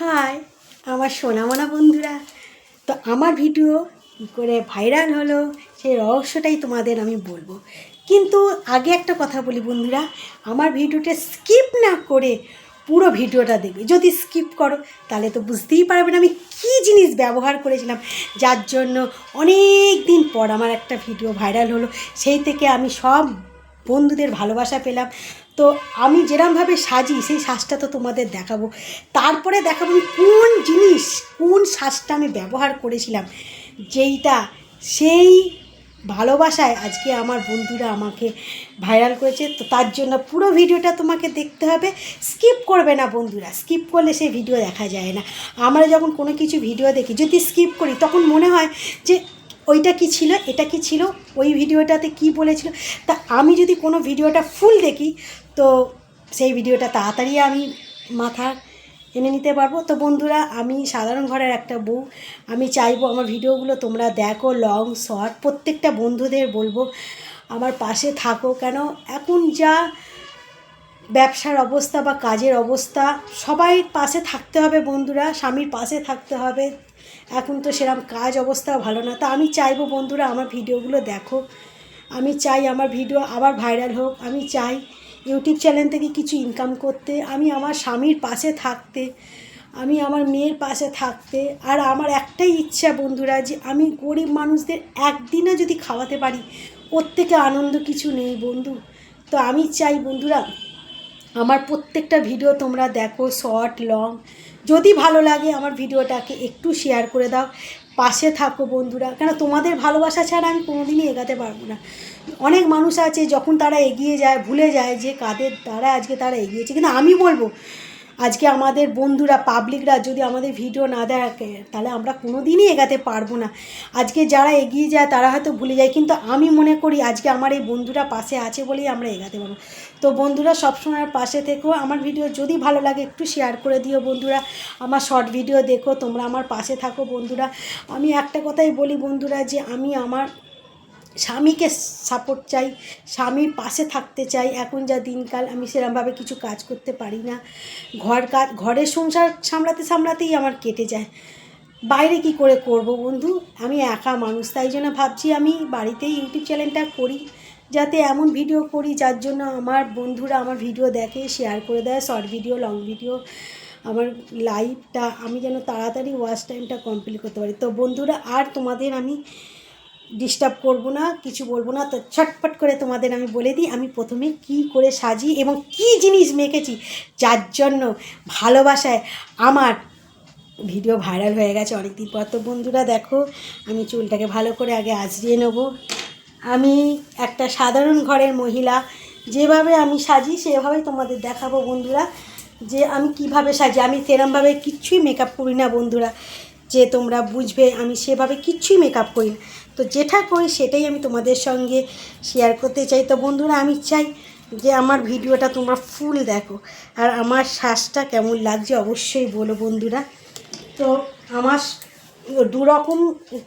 High, আমার সোনামোনা বন্ধুরা। তো আমার ভিডিও কী করে ভাইরাল হলো, সেই রহস্যটাই তোমাদের আমি বলব। কিন্তু আগে একটা কথা বলি বন্ধুরা, আমার ভিডিওটা স্কিপ না করে পুরো ভিডিওটা দেখবে। যদি স্কিপ করো, তাহলে তো বুঝতেই পারবে না আমি কী জিনিস ব্যবহার করেছিলাম। যার জন্য অনেক দিন পর আমার একটা ভিডিও ভাইরাল হলো। সেই থেকে আমি সব বন্ধুদের ভালোবাসা পেলাম। তো আমি যেরমভাবে সাজি, সেই সাজটা তো তোমাদের দেখাবো। তারপরে দেখাবো আমি কোন জিনিস, কোন সাজটা আমি ব্যবহার করেছিলাম, যেইটা সেই ভালোবাসায় আজকে আমার বন্ধুরা আমাকে ভাইরাল করেছে। তো তার জন্য পুরো ভিডিওটা তোমাকে দেখতে হবে। স্কিপ করবে না বন্ধুরা, স্কিপ করলে সেই ভিডিও দেখা যায় না। আমরা যখন কোনো কিছু ভিডিও দেখি, যদি স্কিপ করি, তখন মনে হয় যে ওইটা কি ছিল, এটা কি ছিল, ওই ভিডিওটাতে কি বলেছিল। তা আমি যদি কোনো ভিডিওটা ফুল দেখি তো সেই ভিডিওটা তাড়াতাড়ি আমি মাথা এনে নিতে পারব। তো বন্ধুরা, আমি সাধারণ ঘরের একটা বউ। আমি চাইব আমার ভিডিওগুলো তোমরা দেখো লং শর্ট প্রত্যেকটা বন্ধুদের বলব, আমার পাশে থাকো। কেন? এখন যা ব্যবসার অবস্থা বা কাজের অবস্থা, সবাই পাশে থাকতে হবে বন্ধুরা, স্বামীর পাশে থাকতে হবে। এখন তো সেরকম কাজ অবস্থা ভালো না। তা আমি চাইব বন্ধুরা, আমার ভিডিওগুলো দেখো। আমি চাই আমার ভিডিও আবার ভাইরাল হোক। আমি চাই ইউটিউব চ্যানেল থেকে কিছু ইনকাম করতে, আমি আমার স্বামীর পাশে থাকতে, আমি আমার মেয়ের পাশে থাকতে, আর আমার একটাই ইচ্ছা বন্ধুরা যে আমি গরিব মানুষদের একদিনও যদি খাওয়াতে পারি, ওর থেকে আনন্দ কিছু নেই বন্ধু। তো আমি চাই বন্ধুরা, আমার প্রত্যেকটা ভিডিও তোমরা দেখো শর্ট লং যদি ভালো লাগে আমার ভিডিওটাকে একটু শেয়ার করে দাও। পাশে থাকো বন্ধুরা। কেন তোমাদের ভালোবাসা ছাড়া আমি কোনোদিনই এগাতে পারব না। অনেক মানুষ আছে যখন তারা এগিয়ে যায়, ভুলে যায় যে কাদের দ্বারা আজকে তারা এগিয়েছে। কিন্তু আমি বলব আজকে আমাদের বন্ধুরা পাবলিকরা যদি আমাদের ভিডিও না দেখে, তাহলে আমরা কোনো দিনই এগাতে পারব না। আজকে যারা এগিয়ে যায়, তারা হয়তো ভুলে যায়, কিন্তু আমি মনে করি আজকে আমার এই বন্ধুরা পাশে আছে বলেই আমরা এগাতে পারব। তো বন্ধুরা, সবসময় পাশে থেকেও আমার ভিডিও যদি ভালো লাগে, একটু শেয়ার করে দিও বন্ধুরা। আমার শর্ট ভিডিও দেখো, তোমরা আমার পাশে থাকো বন্ধুরা। আমি একটা কথাই বলি বন্ধুরা, যে আমি আমার স্বামীকে সাপোর্ট চাই স্বামীর পাশে থাকতে চাই, এখন যা দিনকাল, আমি সেরমভাবে কিছু কাজ করতে পারি না। ঘর কাজ, ঘরের সংসার সামলাতে সামলাতেই আমার কেটে যায়। বাইরে কি করে করব বন্ধু? আমি একা মানুষ, তাই জন্য ভাবছি আমি বাড়িতেই ইউটিউব চ্যানেলটা করি। যাতে এমন ভিডিও করি যার জন্য আমার বন্ধুরা আমার ভিডিও দেখে শেয়ার করে দেয় শর্ট ভিডিও লং ভিডিও আমার লাইভটা আমি যেন তাড়াতাড়ি ওয়াচ টাইমটা কমপ্লিট করতে পারি। তো বন্ধুরা, আর তোমাদের আমি ডিস্টার্ব করব না, কিছু বলব না, তো ছটপট করে তোমাদের আমি বলে দিই, আমি প্রথমে কি করে সাজি এবং কি জিনিস মেখেছি, যার জন্য ভালোবাসায় আমার ভিডিও ভাইরাল হয়ে গেছে অনেকদিন পর। তো বন্ধুরা দেখো, আমি চুলটাকে ভালো করে আগে আজরিয়ে নেব। আমি একটা সাধারণ ঘরের মহিলা, যেভাবে আমি সাজি সেভাবেই তোমাদের দেখাবো বন্ধুরা, যে আমি কীভাবে সাজি, আমি সেরমভাবে কিচ্ছুই মেকআপ করি না বন্ধুরা। যে তোমরা বুঝবে, আমি সেভাবে কিচ্ছুই মেকআপ করি না। তো যেটা করি সেটাই আমি তোমাদের সঙ্গে শেয়ার করতে চাই। তো বন্ধুরা, আমি চাই যে আমার ভিডিওটা তোমরা ফুল দেখো। আর আমার শ্বাসটা কেমন লাগছে অবশ্যই বলো বন্ধুরা। তো আমার দুরকম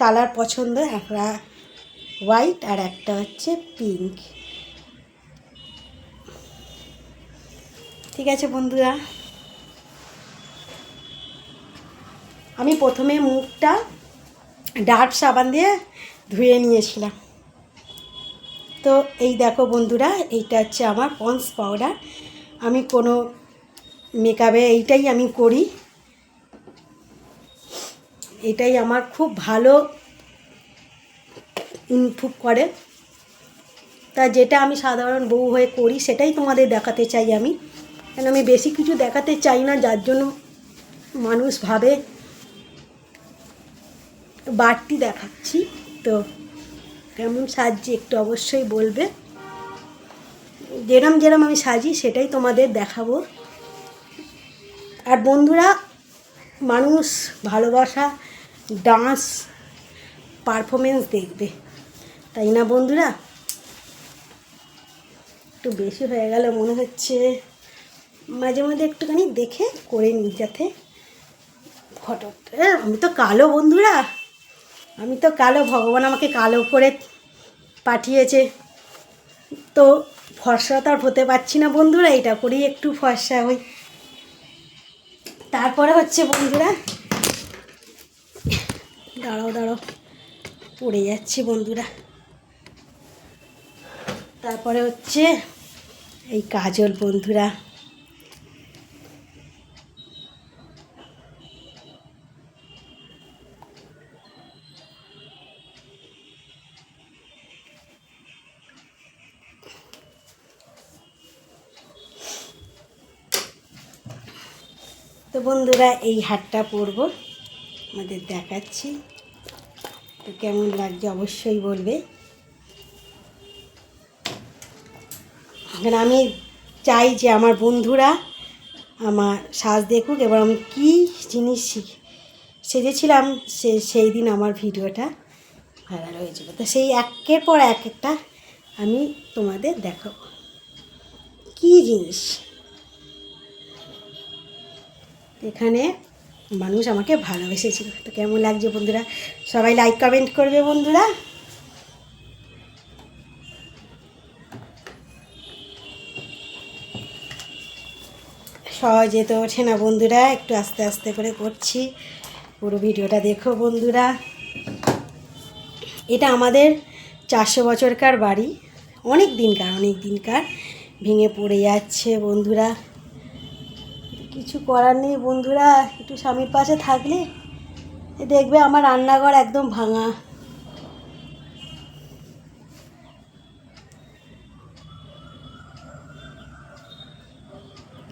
কালার পছন্দ, একটা হোয়াইট আর একটা হচ্ছে পিঙ্ক ঠিক আছে বন্ধুরা? আমি প্রথমে মুখটা ডার্ট সাবান দিয়ে ধুয়ে নিয়েছিলাম। তো এই দেখো বন্ধুরা, এইটা হচ্ছে আমার পন্স পাউডার। আমি কোনো মেকআপে এইটাই আমি করি। এটাই আমার খুব ভালো ইমপ্রুভ করে। তা যেটা আমি সাধারণ বউ হয়ে করি, সেটাই তোমাদের দেখাতে চাই আমি। কেন আমি বেশি কিছু দেখাতে চাই না, যার জন্য মানুষ ভাবে বাড়তি দেখাচ্ছি। তো কেমন সাজছি একটু অবশ্যই বলবে। যেরম যেরম আমি সাজি সেটাই তোমাদের দেখাবো। আর বন্ধুরা, মানুষ ভালোবাসা ডান্স পারফরমেন্স দেখবে। তাই না বন্ধুরা? একটু বেশি হয়ে গেল মনে হচ্ছে। মাঝে মাঝে একটুখানি দেখে করে নিই যাতে। ফটোটা আমি তো কালো বন্ধুরা। আমি তো কালো, ভগবান আমাকে কালো করে পাঠিয়েছে। তো ফর্সা তো আর হতে পারছি না বন্ধুরা, এটা করেই একটু ফর্সা হই। তারপরে হচ্ছে বন্ধুরা, দাঁড়াও দাঁড়াও, পড়ে যাচ্ছে বন্ধুরা। তারপরে হচ্ছে এই কাজল বন্ধুরা তো বন্ধুরা, এই হারটা পরবো। আমাদের দেখাচ্ছি। তো কেমন লাগছে অবশ্যই বলবে। আমি চাই যে আমার বন্ধুরা আমার সাজ দেখুক, এবার আমি কী জিনিস শিখ- সেজেছিলাম সে, সেই দিন আমার ভিডিওটা ভাইরাল হয়েছিল। তো সেই একের পর এক একটা আমি তোমাদের দেখাবো। কী জিনিস? এখানে মানুষ আমাকে ভালোবেসেছিল। তো কেমন লাগছে বন্ধুরা? সবাই লাইক কমেন্ট করবে বন্ধুরা। সহজে তো ওঠে না বন্ধুরা, একটু আস্তে আস্তে করে করছি। পুরো ভিডিওটা দেখো বন্ধুরা। এটা আমাদের চারশো বছরকার বাড়ি। অনেক দিনকার অনেক দিনকার ভেঙে পড়ে যাচ্ছে বন্ধুরা। কিছু করার নেই বন্ধুরা, একটু স্বামীর পাশে থাকলে দেখবে আমার রান্নাঘর একদম ভাঙা।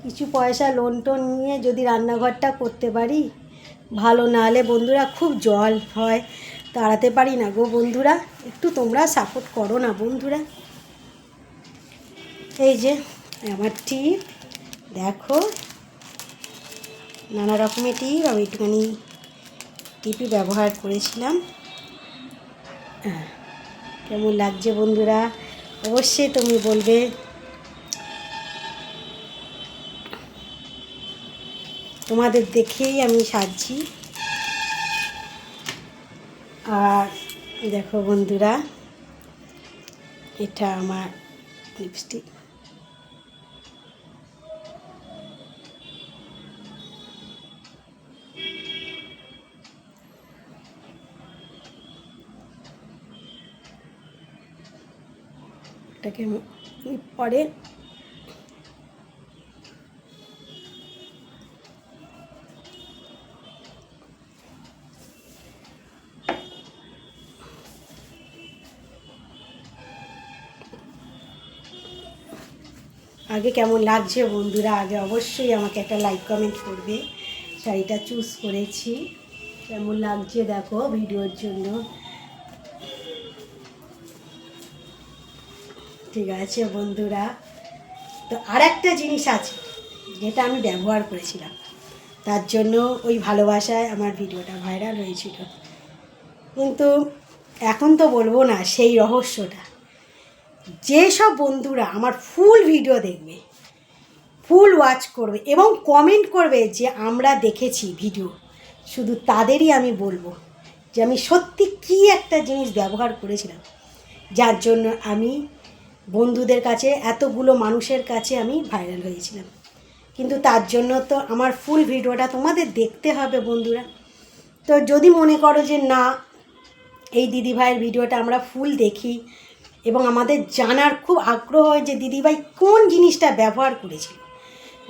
কিছু পয়সা লোন টোন নিয়ে যদি রান্নাঘরটা করতে পারি, ভালো না হলে বন্ধুরা খুব জল হয়, তাড়াতে পারি না গো বন্ধুরা, একটু তোমরা সাপোর্ট করো না বন্ধুরা। এই যে, আমার টিপ দেখো। নানা রকমের টিপ আমি একটুখানি টিপি ব্যবহার করেছিলাম। হ্যাঁ, কেমন লাগছে বন্ধুরা? অবশ্যই তুমি বলবে। তোমাদের দেখেই আমি সাজছি। আর দেখো বন্ধুরা এটা আমার লিপস্টিক এটাকে পরে আগে কেমন লাগছে বন্ধুরা, আগে অবশ্যই আমাকে একটা লাইক কমেন্ট করবে। শাড়িটা চুজ করেছি। কেমন লাগছে দেখো ভিডিওর জন্য। ঠিক আছে, বন্ধুরা। তো আর একটা জিনিস আছে, যেটা আমি ব্যবহার করেছিলাম। তার জন্য ওই ভালোবাসায় আমার ভিডিওটা ভাইরাল হয়েছিল। কিন্তু এখন তো বলব না, সেই রহস্যটা। যেসব বন্ধুরা আমার ফুল ভিডিও দেখবে ফুল ওয়াচ করবে এবং কমেন্ট করবে যে আমরা দেখেছি ভিডিও শুধু তাদেরই আমি বলব যে আমি সত্যি কী একটা জিনিস ব্যবহার করেছিলাম, যার জন্য আমি বন্ধুদের কাছে, এতগুলো মানুষের কাছে আমি ভাইরাল হয়েছিলাম। কিন্তু তার জন্য তো আমার ফুল ভিডিওটা তোমাদের দেখতে হবে বন্ধুরা। তো যদি মনে করো যে না, এই দিদিভাইয়ের ভিডিওটা আমরা ফুল দেখি এবং আমাদের জানার খুব আগ্রহ হয় যে দিদিভাই কোন জিনিসটা ব্যবহার করেছিল,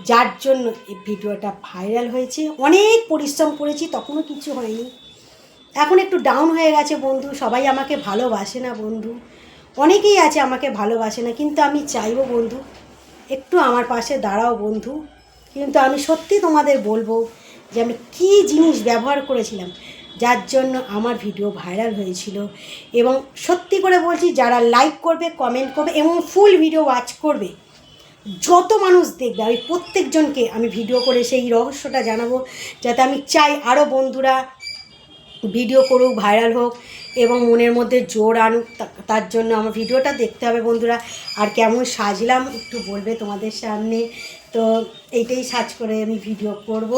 যার জন্য এই ভিডিওটা ভাইরাল হয়েছে। অনেক পরিশ্রম করেছি, তখনও কিছু হয়নি। এখন একটু ডাউন হয়ে গেছে বন্ধু, সবাই আমাকে ভালোবাসে না বন্ধু। অনেকেই আছে আমাকে ভালোবাসে না, কিন্তু আমি চাইব বন্ধু, একটু আমার পাশে দাঁড়াও বন্ধু। কিন্তু আমি সত্যি তোমাদের বলব যে আমি কী জিনিস ব্যবহার করেছিলাম, যার জন্য আমার ভিডিও ভাইরাল হয়েছিল। এবং সত্যি করে বলছি, যারা লাইক করবে কমেন্ট করবে এবং ফুল ভিডিও ওয়াচ করবে, যত মানুষ দেখবে, আমি প্রত্যেকজনকে আমি ভিডিও করে সেই রহস্যটা জানাব, যাতে আমি চাই আরও বন্ধুরা ভিডিও করুক ভাইরাল হোক। এবং মনের মধ্যে জোর আনুক তার জন্য আমার ভিডিওটা দেখতে হবে বন্ধুরা। আর কেমন সাজলাম একটু বলবে তোমাদের সামনে। তো এইটাই সাজ করে আমি ভিডিও করব।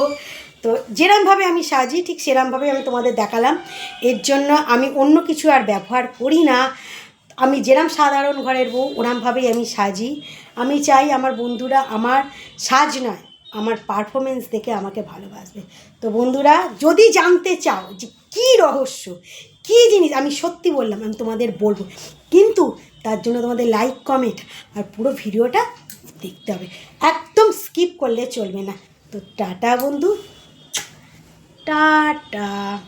তো যেরমভাবে আমি সাজি, ঠিক সেরমভাবে আমি তোমাদের দেখালাম। এর জন্য আমি অন্য কিছু আর ব্যবহার করি না। আমি যেরম সাধারণ ঘরের বউ, ওরমভাবেই আমি সাজি। আমি চাই আমার বন্ধুরা আমার সাজ নয়, আমার পারফরমেন্স দেখে আমাকে ভালোবাসবে। তো বন্ধুরা, যদি জানতে চাও যে কী রহস্য? কি জিনিস? আমি সত্যি বললাম, আমি তোমাদের বলব। কিন্তু তার জন্য তোমাদের লাইক কমেন্ট আর পুরো ভিডিওটা দেখতে হবে। একদম স্কিপ করলে চলবে না। তো টাটা বন্ধু। টাটা।